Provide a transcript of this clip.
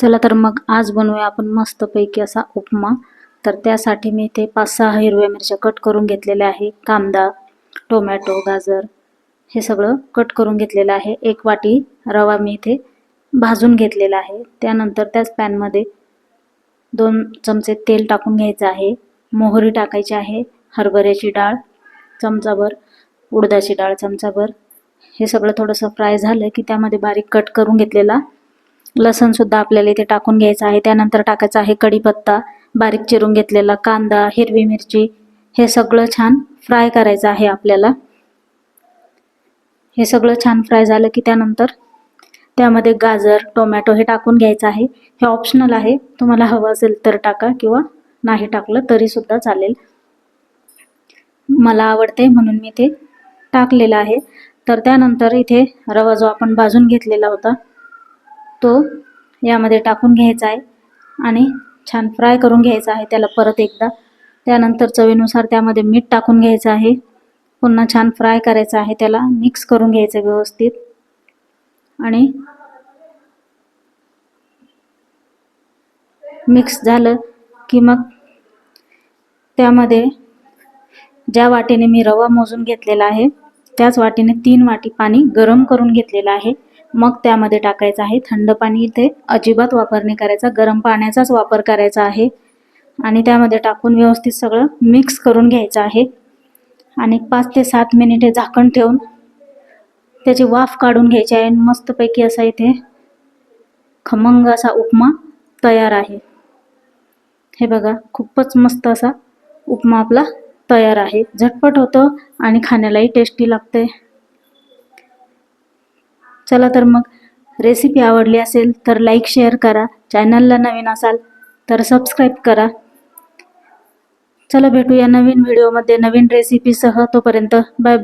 चला तर मग आज बनवूया आपण मस्तपैकी असा उपमा. तर त्यासाठी मी इथे पाच सहा हिरव्या मिरच्या कट करून घेतलेल्या आहे. कांदा टोमॅटो गाजर हे सगळं कट करून घेतलेलं आहे. एक वाटी रवा मी इथे भाजून घेतलेला आहे. त्यानंतर त्याच पॅनमध्ये दोन चमचे तेल टाकून घ्यायचं आहे. मोहरी टाकायची आहे. हरभऱ्याची डाळ चमचाभर उडदाची डाळ चमचाभर. हे सगळं थोडंसं फ्राय झालं की त्यामध्ये बारीक कट करून घेतलेला लसण सुद्धा आपल्याला इथे टाकून घ्यायचं आहे. त्यानंतर टाकायचं आहे कढीपत्ता बारीक चिरून घेतलेला कांदा हिरवी मिरची हे सगळं छान फ्राय करायचं आहे आपल्याला. हे सगळं छान फ्राय झालं की त्यानंतर त्यामध्ये गाजर टोमॅटो हे टाकून घ्यायचं आहे. हे ऑप्शनल आहे. तुम्हाला हवं असेल तर टाका किंवा नाही टाकलं तरी सुद्धा चालेल. मला आवडते म्हणून मी ते टाकलेलं आहे. तर त्यानंतर इथे रवा जो आपण भाजून घेतलेला होता तो यामध्ये टाकून घ्यायचा आहे आणि छान फ्राय करून घ्यायचा आहे त्याला परत एकदा. त्यानंतर चवीनुसार त्यामध्ये मीठ टाकून घ्यायचं आहे. पुन्हा छान फ्राय करायचं आहे त्याला. मिक्स करून घ्यायचं व्यवस्थित. आणि मिक्स झालं की मग त्यामध्ये ज्या वाटीने मी रवा मोजून घेतलेला आहे त्याच वाटीने तीन वाटी पाणी गरम करून घेतलेलं आहे. मग त्यामध्ये टाकायचं आहे थंड पाणी. इथे अजिबात वापर नाही करायचा. गरम पाण्याचाच वापर करायचा आहे. आणि त्यामध्ये टाकून व्यवस्थित सगळं मिक्स करून घ्यायचं आहे. आणि पाच ते सात मिनिटे झाकण ठेवून त्याची वाफ काढून घ्यायची आहे. मस्तपैकी असा इथे खमंग असा उपमा तयार आहे. हे बघा खूपच मस्त असा उपमा आपला तयार आहे. झटपट होतं आणि खाण्यालाही टेस्टी लागते. चला तर मग. रेसिपी आवडली असेल तर लाईक शेअर करा. चॅनलला नवीन असाल तर सबस्क्राईब करा. चला भेटूया नवीन व्हिडिओमध्ये नवीन रेसिपीसह तोपर्यंत बाय बाय